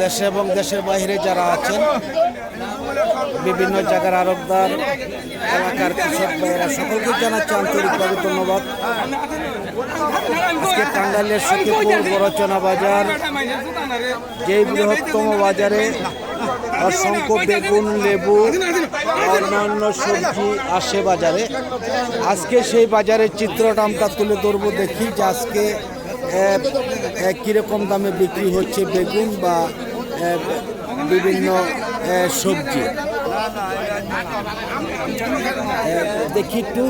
দেশে এবং দেশের বাইরে যারা আছেন, বিভিন্ন জায়গার আরবদার, এলাকার কৃষক ভাইয়েরা, সকলকে জানাচ্ছি আন্তরিকভাবে ধন্যবাদ। আজকে টাঙ্গাইলের সখীপুর বড়চনা বাজার, যেই বৃহত্তম বাজারে অসংখ্য বেগুন, লেবু, অন্যান্য সবজি আসে বাজারে। আজকে সেই বাজারের চিত্রটা আমরা তুলে ধরবো, দেখি যে আজকে কীরকম দামে বিক্রি হচ্ছে বেগুন বা বিভিন্ন সবজি। দেখি একটু।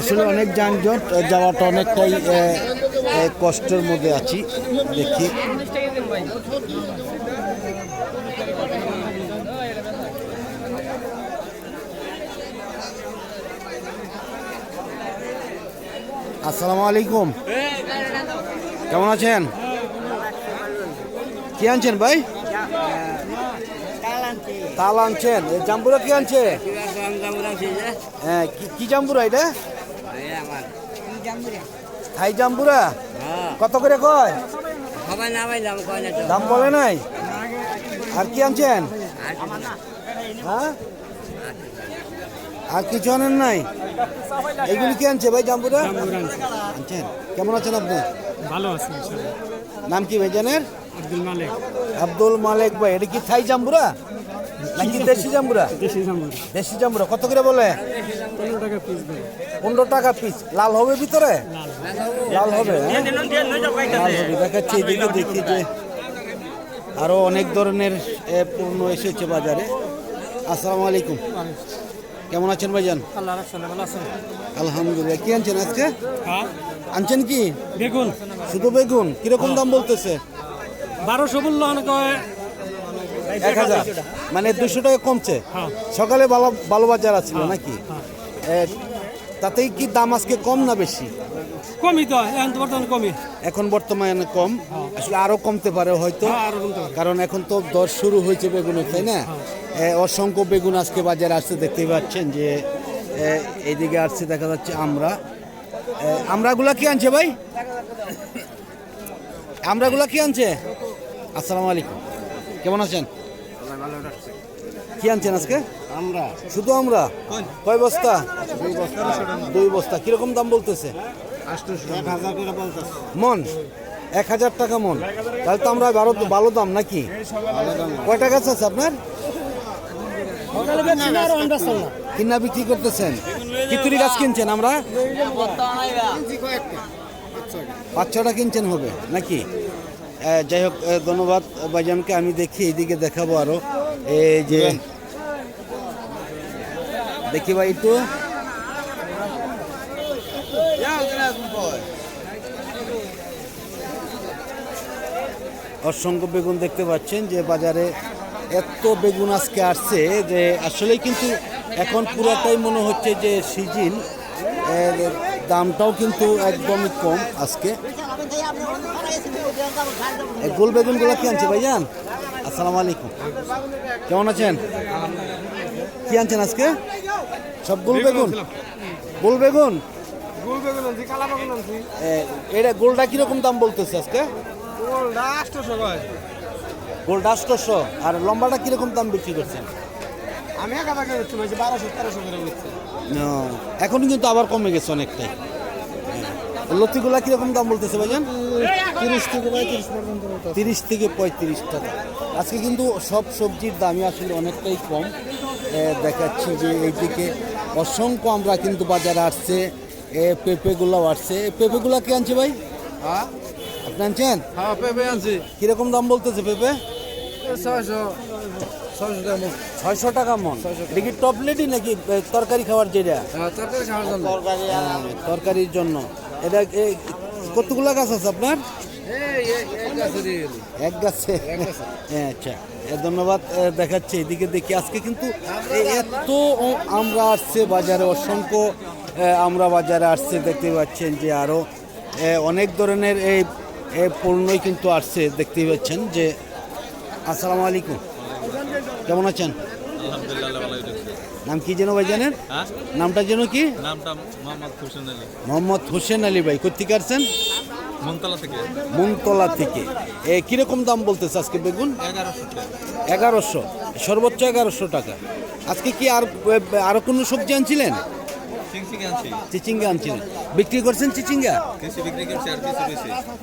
আসলে অনেক যানজট, যাওয়াটা অনেকটাই কষ্টের মধ্যে আছি। দেখি। আসসালামু আলাইকুম। কেমন আছেন? কি আনছেন ভাই? তাল আনছেন। জাম্বুরা কি আনছে? হ্যাঁ কি- জাম্বুরা এটা? থাই জাম্বুরা? কত করে কয়? দাম বলে নাই? আর কি আনছেন? হ্যাঁ? আর কিছু আনেন নাই? এগুলি কি আনছে ভাই জাম্বুরা? আনছেন। কেমন আছেন আপনি? ভালো আছে ইনশাআল্লাহ। নাম কি ভাই জানেন আব্দুল মালিক। আব্দুল মালিক ভাই এটা কি থাই জাম্বুরা? নাকি দেশি জাম্বুরা? দেশি জামুন দেশি জাম্বুরা। কত করে বলে? পনেরো টাকা পিস পনেরো টাকা পিস লাল হবে ভিতরে? লাল হবে? লাল হবে দেখাচ্ছি এদিকে দেখি যে আরও অনেক ধরনের এ, পণ্য এসেছে বাজারে। আসসালামু আলাইকুম। কেমন আছেন ভাইজান? আল্লাহ ভালো আছেন। আলহামদুলিল্লাহ। কি আনছেন আজকে? হ্যাঁ। আনছেন কি? বেগুন। শুধু বেগুন? কীরকম দাম বলতেছে? বারোশো বলল অনেক এক হাজার। মানে দুশো টাকা কমছে। হ্যাঁ। সকালে ভালো ভালো বাজার আছিল নাকি? হ্যাঁ। তাতেই কি দাম আজকে কম না বেশি? কমই তো এখন বর্তমানে কমই। এখন বর্তমানে কম। আসলে আরও কমতে পারে হয়তো। হ্যাঁ কারণ এখন তো দর শুরু হয়েছে বেগুনের তাই না? অসংখ্য বেগুন আজকে বাজারে আসছে দেখতেই পাচ্ছেন যে এইদিকে আসছে দেখা যাচ্ছে আমরা। আমরাগুলা কি আনছে ভাই? আমরাগুলা কি আনছে? আসসালামু আলাইকুম। কেমন আছেন? কি আনছেন আজকে? আমরা। শুধু আমরা? কয় বস্তা? দুই বস্তা। কীরকম দাম বলতেছে? মন? এক হাজার টাকা মন। তাহলে তো আমরা ভালো ভালো দাম নাকি? কয়টা গাছ আছে আপনার? কিনা বিক্রি করতেছেন? কিতুরি গাছ কিনছেন আমরা? পাঁচ ছটা কিনছেন হবে, নাকি? যাই হোক ধন্যবাদ ভাইজানকে, আমি দেখি, এইদিকে দেখাবো আরও। এই যে দেখি ভাই একটু। অসংখ্য বেগুন দেখতে পাচ্ছেন যে বাজারে এত বেগুন আজকে আসছে যে আসলেই কিন্তু এখন পুরাটাই মনে হচ্ছে যে সিজিন দামটাও কিন্তু একদমই কম আজকে। গোল বেগুনগুলো কি আনছে ভাইজান? আসসালামু আলাইকুম। কেমন আছেন? কি আনছেন আজকে? সব গোল বেগুন গোল বেগুন? এটা গোলটা কীরকম দাম বলতেছে আজকে? গোলটা আটশোশো। আর লম্বাটা কীরকম দাম বিক্রি করছেন? আমি এক হাজার করে বলছি বারোশো তেরোশো করে বেচছি। এখন কিন্তু আবার কমে গেছে অনেকটাই। লতিগুলা কীরকম দাম বলতেছে ভাইজান? তিরিশ থেকে পঁয়ত্রিশ পর্যন্ত তিরিশ থেকে পঁয়ত্রিশ টাকা। আজকে কিন্তু সব সবজির দামই আসলে অনেকটাই কম। দেখাচ্ছি যে এইদিকে অসংখ্য আমরা কিন্তু বাজারে আসছে। এ পেঁপেগুলাও আসছে। পেঁপেগুলা কি আনছে ভাই? হ্যাঁ। আপনি আনছেন? হ্যাঁ পেঁপে আনছি। কীরকম দাম বলতেছে পেঁপে? ছয়শো টাকা মন। এটা কি টপ নাকি তরকারি খাওয়ার যেটা হ্যাঁ জন্য। তরকারির জন্য। এটা কতগুলা গাছ আছে আপনার? এক গাছে হ্যাঁ আচ্ছা। ধন্যবাদ দেখাচ্ছে এদিকে দেখি। আজকে কিন্তু এত আমরা আসছে বাজারে অসংখ্য আমরা বাজারে আসছে দেখতে পাচ্ছেন যে আরও অনেক ধরনের এই এ, পণ্যই কিন্তু আসছে দেখতেই পাচ্ছেন যে আসসালামু আলাইকুম। কেমন আছেন? নাম কি যেন ভাই জানেন? নামটা যেন কি? মোহাম্মদ হোসেন আলী। ভাই কোথেকে আসছেন? মনতলা থেকে। এ কীরকম দাম বলতেছে আজকে বেগুন? এগারোশো এগারোশো। সর্বোচ্চ এগারোশো টাকা। আজকে কি আর আরও কোনো সবজি আনছিলেন? আনছি। চিচিঙ্গা আনছিলেন বিক্রি করছেন চিচিঙ্গা?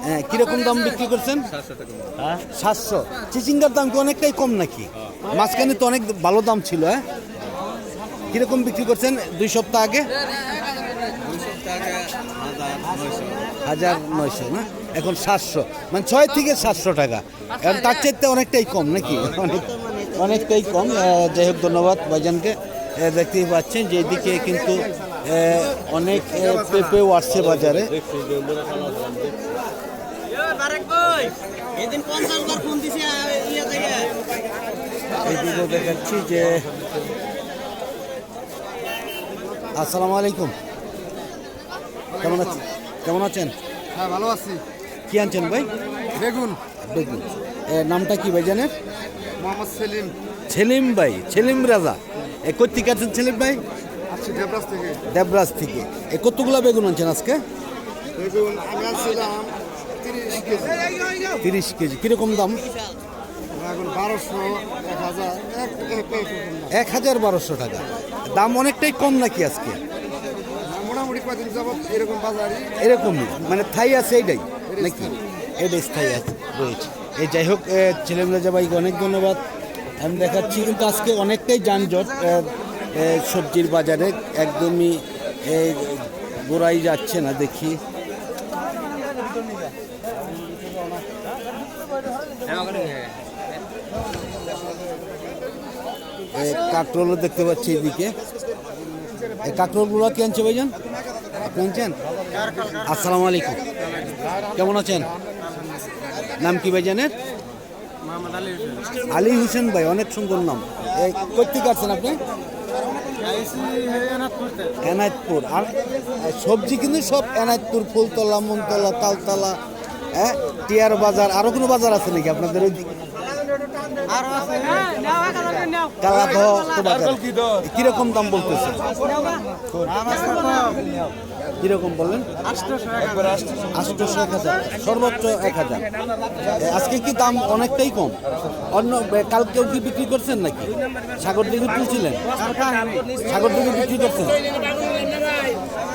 হ্যাঁ কীরকম দাম বিক্রি করছেন? সাতশো সাতশো। চিচিঙ্গার দাম কি অনেকটাই কম নাকি? মাঝখানে তো অনেক ভালো দাম ছিল হ্যাঁ? কীরকম বিক্রি করছেন দুই সপ্তাহ আগে? হাজার নয়শো। না? এখন সাতশো। মানে ছয় থেকে সাতশো টাকা। এখন তার চাইতে অনেকটাই কম নাকি? অনেক অনেকটাই কম। যাই হোক ধন্যবাদ ভাইজানকে। দেখতেই পাচ্ছেন যে এদিকে কিন্তু অনেক পেঁপেও আসছে বাজারে। এইদিকে দেখাচ্ছি যে আসসালামু আলাইকুম। কেমন আছেন? কেমন আছেন? হ্যাঁ ভালো আছি। কি আনছেন ভাই? বেগুন। এ, নামটা কি ভাই জানেন? মোহাম্মদ সেলিম। সেলিম ভাই সেলিম রাজা। কোথেকে আছেন সেলিম ভাই? আসছি দেবরাজ থেকে। দেবরাজ থেকে। এ কতগুলা বেগুন আনছেন আজকে? বেগুন আমি আসছিলাম তিরিশ কেজি। তিরিশ কেজি। কীরকম দাম? এখন বারোশো এক হাজার এক বারোশো টাকা। দাম অনেকটাই কম নাকি আজকে? মোটামুটি কদিন যাবত এরকম মানে থাই আছে এইটাই নাকি? এটাই স্থায়ী আছে রয়েছে। এই যাই হোক এ, ছেলে রাজা ভাইকে অনেক ধন্যবাদ। আমি দেখাচ্ছি কিন্তু আজকে অনেকটাই যানজট সবজির বাজারে একদমই গোড়াই যাচ্ছে না দেখি। কাঁকরোলও দেখতে পাচ্ছি এদিকে এই কাঁকরোলগুলো কি আনছে ভাইজান? আপনি আনছেন? আসসালামু আলাইকুম। কেমন আছেন? নাম কি ভাইজানের? আলী হোসেন। ভাই অনেক সুন্দর নাম। এই কোথেকে আসছেন আপনি? এনায়তপুর। আর সবজি কিন্তু সব এনায়তপুর ফুলতলা মনতলা তালতলা হ্যাঁ টিয়ার বাজার আরও কোনো বাজার আছে নাকি আপনাদের ওই বাজার কীরকম দাম বলতেছে কীরকম বললেন? আটশোশো এক হাজার। সর্বোচ্চ এক হাজার। আজকে কি দাম অনেকটাই কম? অন্য কালকেও কি বিক্রি করছেন নাকি? সাগর দিকে তুলছিলেন? সাগর দিকে বিক্রি করছেন?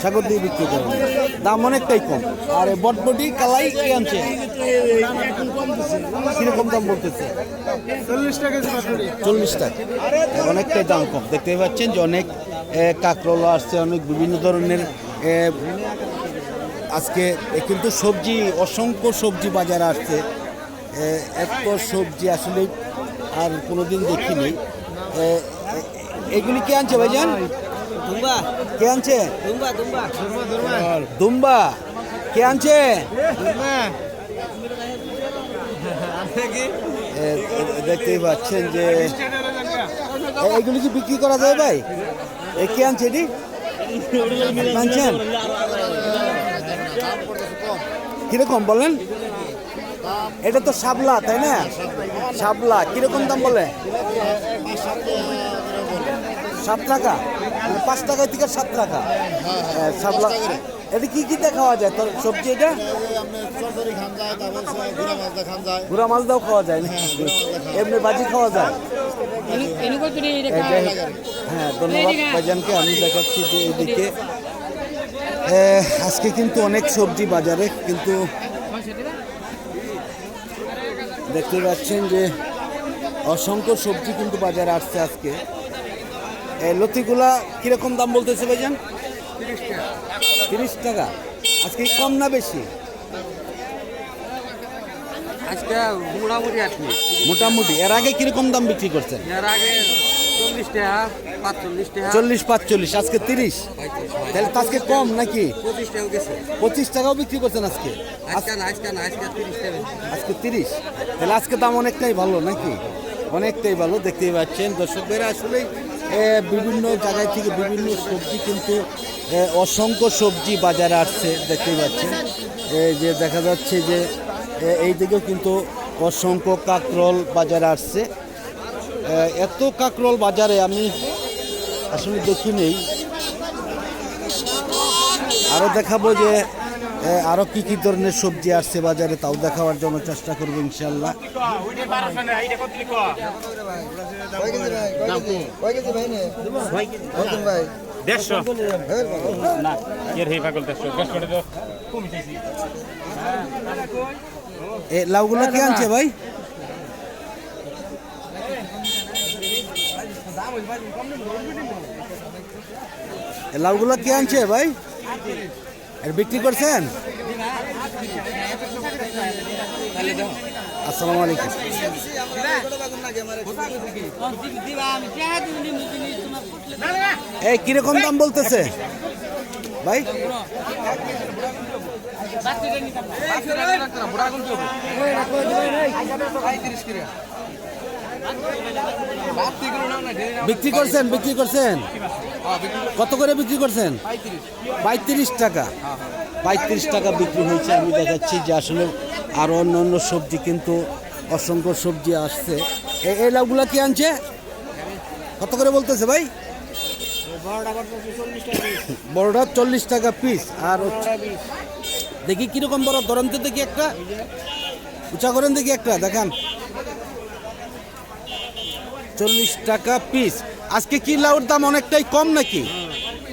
সাগর দিয়ে বিক্রি করেন দাম অনেকটাই কম। আর বটবটি কালাই কি আনছে? কীরকম দাম বলতেছে? চল্লিশ টাকা চল্লিশ টাকা। অনেকটাই দাম কম। দেখতে পাচ্ছেন যে অনেক কাঁকরোলা আসছে অনেক বিভিন্ন ধরনের আজকে কিন্তু সবজি অসংখ্য সবজি বাজারে আসছে। এত সবজি আসলে আর কোনোদিন দেখিনি। এগুলি কে আনছে ভাইজান? দুম্বা। কে আনছে? দুম্বা দুম্বা। দুম্বা। কে আনছে? দেখতেই পাচ্ছেন যে এগুলি কি বিক্রি করা যায় ভাই? এ কে আনছে এটি? আনছেন কীরকম বলেন? এটা তো শাপলা তাই না? শাপলা কীরকম দাম বলে? সাত টাকা? পাঁচ টাকা থেকে সাত টাকা। হ্যাঁ, শাপলা। এটা কি কি খাওয়া যায়? তোর সবজি এটা? গুড়া মাছ দাও খাওয়া যায় এমনি বাজি খাওয়া যায়? হ্যাঁ ধন্যবাদ ভাইজানকে আমি দেখাচ্ছি যে এদিকে। আজকে কিন্তু অনেক সবজি বাজারে কিন্তু দেখতে পাচ্ছেন যে অসংখ্য সবজি কিন্তু বাজারে আসছে আজকে। লতিগুলা কীরকম দাম বলতেছে ভাইজান? তিরিশ টাকা। আজকে কম না বেশি? আজকে মোটামুটি মোটামুটি। এর আগে কীরকম দাম বিক্রি করছেন? এর আগে চল্লিশ টাকা পাঁচচল্লিশ টাকা। চল্লিশ পাঁচচল্লিশ আজকে তিরিশ। তাহলে তো আজকে কম নাকি? পঁচিশ টাকা গেছে। পঁচিশ টাকাও বিক্রি করছেন আজকে? আজকে না আজকে না আজকে তিরিশ টাকা আজকে তিরিশ। তাহলে আজকে দাম অনেকটাই ভালো নাকি? অনেকটাই ভালো দেখতেই পাচ্ছেন। আসলে বিভিন্ন জায়গায় থেকে বিভিন্ন সবজি কিন্তু অসংখ্য সবজি বাজারে আসছে দেখতেই পাচ্ছেন। এই যে দেখা যাচ্ছে যে এই দিকেও কিন্তু অসংখ্য কাকরল বাজারে আসছে। এত কাকরল বাজারে আমি আসলে দেখি নেই। আরও দেখাবো যে আরও আরও কি কি ধরনের সবজি আসছে বাজারে, তাও দেখাবার জন্য চেষ্টা করব ইনশাল্লাহ দেড়শো না এ, লাউগুলো কি আনছে ভাই? লাউগুলো কি আনছে ভাই? এর বিক্রি করছেন? আসসালামু আলাইকুম। এই, কীরকম দাম বলতেছে? ভাই? বিক্রি করছেন বিক্রি করছেন? কত করে বিক্রি করছেন? পঁয়ত্রিশ টাকা। পঁয়ত্রিশ টাকা বিক্রি হয়েছে, আমি দেখাচ্ছি যে আসলে আরও অন্য অন্য সবজি কিন্তু অসংখ্য সবজি আসছে। এই লাউগুলা কি আনছে? কত করে বলতেছে ভাই? বড়টা চল্লিশ টাকা পিস আর দেখি কীরকম বড় ধরেন তো দেখি একটা। উঁচা করেন দেখি একটা, দেখান। চল্লিশ টাকা পিস আজকে কি লাউর দাম অনেকটাই কম নাকি?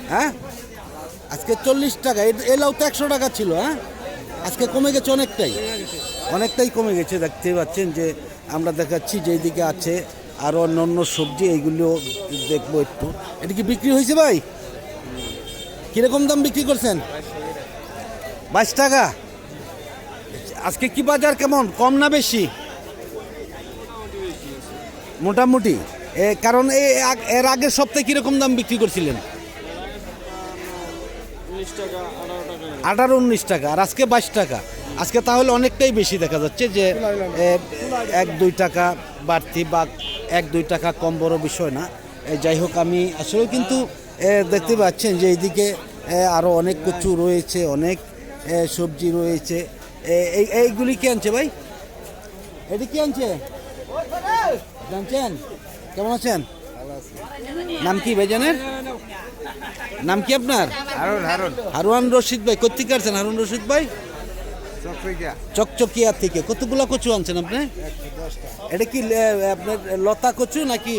হ্যাঁ? আজকে চল্লিশ টাকা, এ- লাউ তো একশো টাকা ছিল হ্যাঁ? আজকে কমে গেছে অনেকটাই। অনেকটাই কমে গেছে দেখতে পাচ্ছেন যে আমরা দেখাচ্ছি যে এইদিকে আছে আরও অন্য অন্য সবজি, এইগুলো দেখব একটু। এটা কি বিক্রি হয়েছে ভাই? কীরকম দাম বিক্রি করছেন? বাইশ টাকা? আজকে কি বাজার কেমন? কম না বেশি? মোটামুটি। কারণ এই এর আগের সপ্তাহে কীরকম দাম বিক্রি করছিলেন? আঠারো উনিশ টাকা আর আজকে বাইশ টাকা। আজকে তাহলে অনেকটাই বেশি দেখা যাচ্ছে যে এক দুই টাকা বাড়তি বা এক দুই টাকা কম বড় বিষয় না। যাই হোক আমি আসলে কিন্তু দেখতে পাচ্ছেন যে এইদিকে এ, আরও অনেক কিছু রয়েছে অনেক সবজি রয়েছে। এই এইগুলি কি আনছে ভাই? এটি কি আনছে? জানছেন? কেমন আছেন? নাম কি ভাইজানের? নাম কি আপনার? হারুয়ান রশিদ ভাই কোথেকে আসছেন হারুন রশিদ ভাই? চকচকিয়া থেকে। কতগুলো কচু আনছেন আপনি? এটা কি আপনার লতা কচু নাকি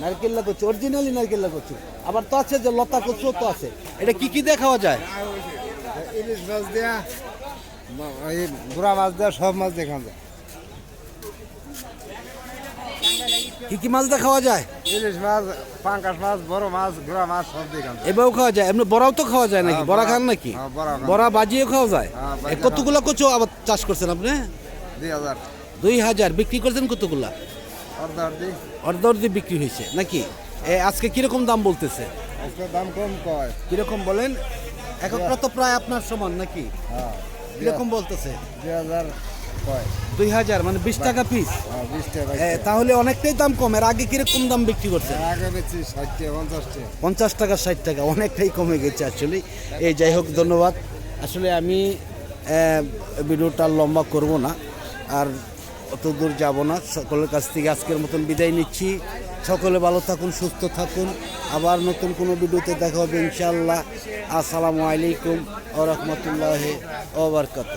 নারকেল্লা কচু অরিজিনালি নারকেল্লা কচু। আবার তো আছে যে লতা কচু তো আছে। এটা কি কি দিয়ে খাওয়া যায়? ইলিশ মাছ দেয়া গুড়া মাছ দেয়া সব মাছ দেখান যায়। কি কি মাছ দিয়ে খাওয়া যায়? ইলিশ মাছ পাঙ্কাশ মাছ বড় মাছ গুড়া মাছ সব দেখান যায়। এবারও খাওয়া যায়? এমনি বড়াও তো খাওয়া যায় নাকি? হ্যাঁ, বড়া বড়া- খান নাকি? হ্যাঁ, বড়া বাজিয়ে খাওয়া যায়? হ্যাঁ, কতগুলো কচু আবার চাষ করছেন আপনি? দুই হাজার। দুই হাজার। বিক্রি করছেন কতগুলা? অর্ধ অর্ধি অর্ধ অর্ধে বিক্রি হয়েছে। নাকি? এ আজকে কীরকম দাম বলতেছে? আজকে দাম কম কয়? কীরকম বলেন? এককটা তো প্রায় আপনার সমান নাকি? হ্যাঁ কীরকম বলতেছে? দুই হাজার কয়? দুই হাজার মানে বিশ টাকা পিস হ্যাঁ বিশ টাকা এ, তাহলে অনেকটাই দাম কম। এর আগে কীরকম দাম বিক্রি করছে আগে বেশি ষাট টাকা পঞ্চাশ টাকা। পঞ্চাশ টাকা ষাট টাকা অনেকটাই কমে গেছে আসলে এই যাই হোক ধন্যবাদ। আসলে আমি আহ, ভিডিওটা লম্বা করব না। আর অত দূর যাব না। সকলের কাছ থেকে আজকের মতন বিদায় নিচ্ছি। সকলে ভালো থাকুন, সুস্থ থাকুন। আবার নতুন কোনো ভিডিওতে দেখা হবে ইনশাআল্লাহ। আসসালামু আলাইকুম ও রহমতুল্লাহ ওবরকাত